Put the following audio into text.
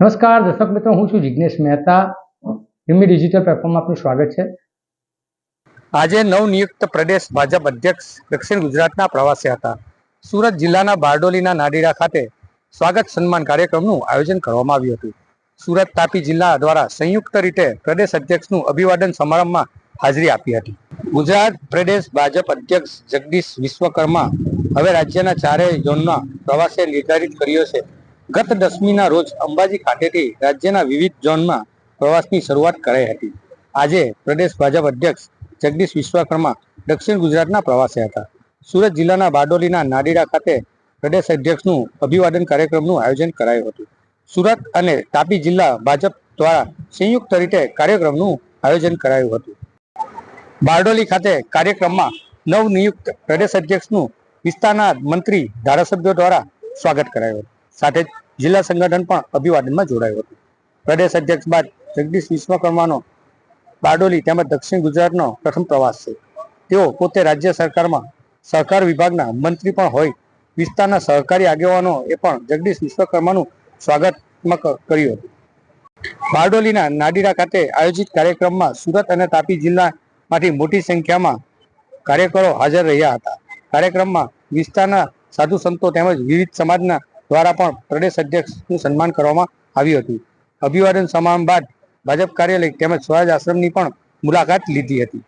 નમસ્કાર, દર્શક મિત્રો, હું છું જિજ્ઞેશ મહેતા. હિમી ડિજિટલ પ્લેટફોર્મમાં આપનું સ્વાગત છે. આજે નવનિયુક્ત પ્રદેશ ભાજપ અધ્યક્ષ દક્ષિણ ગુજરાતના પ્રવાસે હતા. સુરત જિલ્લાના બારડોલીના નાડીડા ખાતે સ્વાગત સન્માન કાર્યક્રમનું આયોજન કરવામાં આવ્યું હતું. સુરત તાપી જિલ્લા દ્વારા સંયુક્ત રીતે પ્રદેશ અધ્યક્ષનું અભિવાદન સમારંભમાં હાજરી આપી હતી. ગુજરાત પ્રદેશ ભાજપ અધ્યક્ષ જગદીશ વિશ્વકર્મા હવે રાજ્યના ચારેય ઝોનના પ્રવાસે નિર્ધારિત કર્યો છે. ગત દસમીના રોજ અંબાજી ખાતેથી રાજ્યના વિવિધ ઝોનમાં પ્રવાસની શરૂઆત કરાઈ હતી. આજે પ્રદેશ ભાજપ અધ્યક્ષ જગદીશ વિશ્વકર્મા દક્ષિણ ગુજરાતના પ્રવાસે હતા. સુરત જિલ્લાના બારડોલીના નાડીડા ખાતે પ્રદેશ અધ્યક્ષનું અભિવાદન કાર્યક્રમનું આયોજન કરાયું હતું. સુરત અને તાપી જિલ્લા ભાજપ દ્વારા સંયુક્ત રીતે કાર્યક્રમનું આયોજન કરાયું હતું. બારડોલી ખાતે કાર્યક્રમમાં નવનિયુક્ત પ્રદેશ અધ્યક્ષનું વિસ્તારના મંત્રી ધારાસભ્યો દ્વારા સ્વાગત કરાયું હતું. સાથે જ જિલ્લા સંગઠન પણ અભિવાદનમાં જોડાયું હતું. પ્રદેશ અધ્યક્ષ બાદ જગદીશ વિશ્વકર્માનો બારડોલી તેમજ દક્ષિણ ગુજરાતનો પ્રથમ પ્રવાસ છે. તેઓ પોતે રાજ્ય સરકારમાં સહકાર વિભાગના મંત્રી પણ હોય, વિસ્તારના સહકારી આગેવાનો એ પણ જગદીશ વિશ્વકર્માનું સ્વાગતમક કર્યું હતું. બારડોલીના નાડીરા ખાતે આયોજિત કાર્યક્રમમાં સુરત અને તાપી જિલ્લામાંથી મોટી સંખ્યામાં કાર્યકરો હાજર રહ્યા હતા. કાર્યક્રમમાં વિસ્તારના સાધુ સંતો તેમજ વિવિધ સમાજના દ્વારા પણ પ્રદેશ અધ્યક્ષનું સન્માન કરવામાં આવ્યું હતું. અભિવાદન સમારંભ બાદ ભાજપ કાર્યાલય તેમજ સ્વરાજ આશ્રમની પણ મુલાકાત લીધી હતી.